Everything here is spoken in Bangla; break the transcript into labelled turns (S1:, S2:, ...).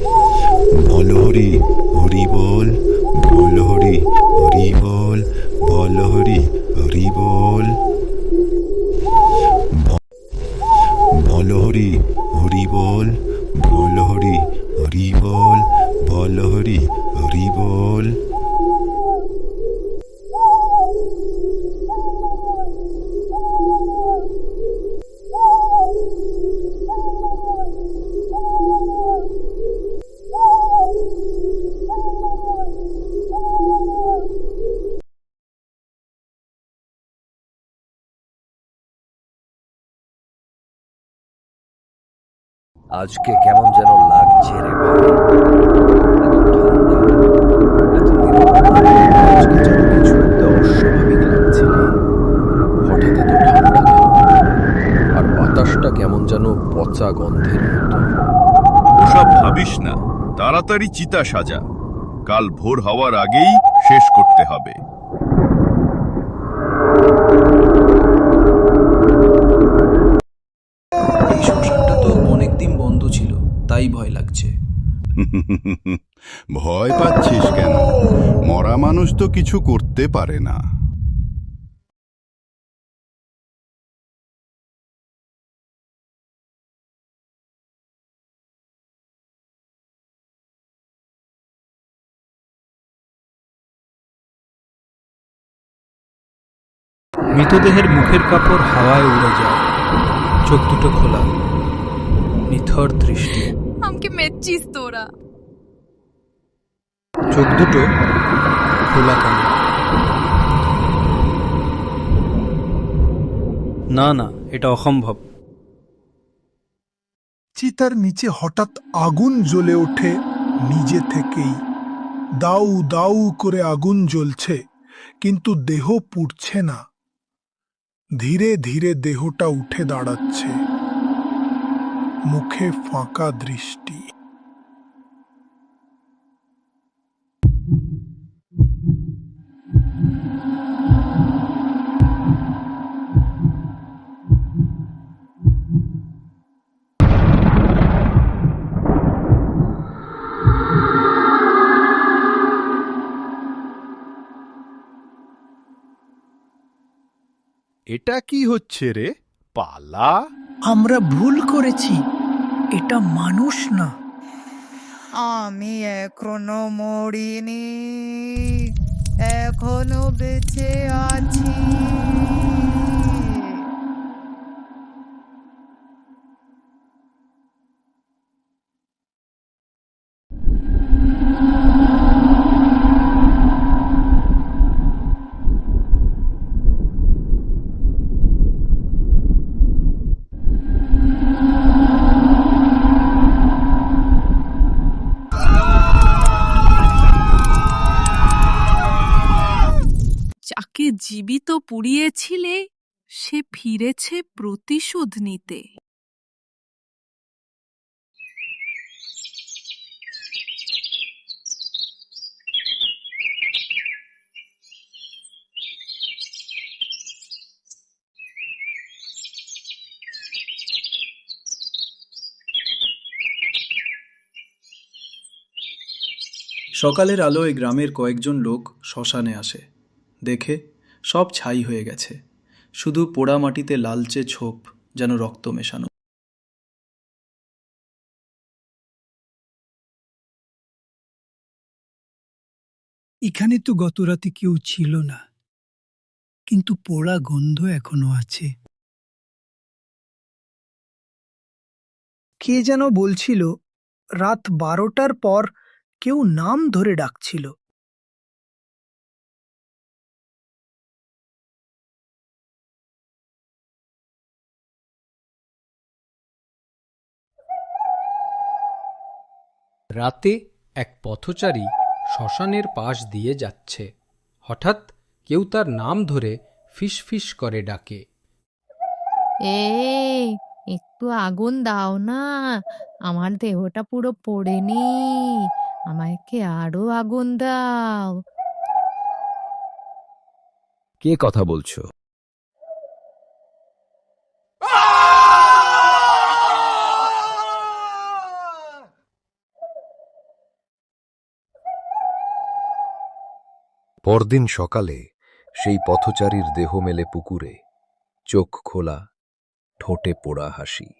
S1: বল হরি হরি বল বল হরি হরি বল বল হরি হরি বল বল হরি
S2: আজকে কেমন যেন লাগছে রে কেমন যেন পচা গন্ধের মতো।
S3: ভাবিস না, তাড়াতাড়ি চিতা সাজা। কাল ভোর হওয়ার আগেই শেষ করতে হবে।
S4: বন্ধ ছিল তাই ভয় লাগছে।
S5: ভয় পাচ্ছিস কেন? মরা মানুষ তো কিছু করতে পারে না।
S6: মৃতদেহের মুখের কাপড় হাওয়ায় উড়ে যায় চোখ দুটো খোলা। নিথর দৃষ্টি।
S7: আমাকে মেচ্ছিস তোরা।
S6: চোখ দুটো খোলা কেন? না না এটা অসম্ভব।
S8: চিতার নিচে হঠাৎ আগুন জ্বলে ওঠে নিজে থেকেই। দাউ দাউ করে আগুন জ্বলছে কিন্তু দেহ পুড়ছে না। ধীরে ধীরে দেহটা উঠে দাঁড়াচ্ছে। মুখে ফাঁকা দৃষ্টি।
S5: এটা কি হচ্ছে রে? পালা?
S9: আমরা ভুল করেছি এটা মানুষ না।
S10: আমি এখনও মরিনি এখনও বেঁচে আছি।
S7: যাকে জীবিত পুড়িয়েছিলে সে ফিরেছে প্রতিশোধ নিতে।
S4: সকালের আলোয় গ্রামের কয়েকজন লোক শ্মশানে আসে। দেখে সব ছাই হয়ে গেছে। শুধু পোড়া মাটিতে লালচে ছোপ যেন রক্ত মেশানো।
S9: এখানে তো গত রাতে কেউ ছিল না, কিন্তু পোড়া গন্ধ এখনও আছে। কে যেন বলছিল, রাত বারোটার পর কেউ নাম ধরে ডাকছিল।
S6: রাতে এক পথচারী শ্মশানের পাশ দিয়ে যাচ্ছে। হঠাৎ কেউ তার নাম ধরে ফিসফিস করে ডাকে।
S7: এই একটু আগুন দাও না। আমার দেহটা পুরো পড়েনি আমাকে আরও আগুন দাও।
S2: কে কথা বলছো? পরদিন সকালে সেই পথচারীর দেহ মেলে পুকুরে চোখ খোলা ঠোঁটে পোড়া হাসি।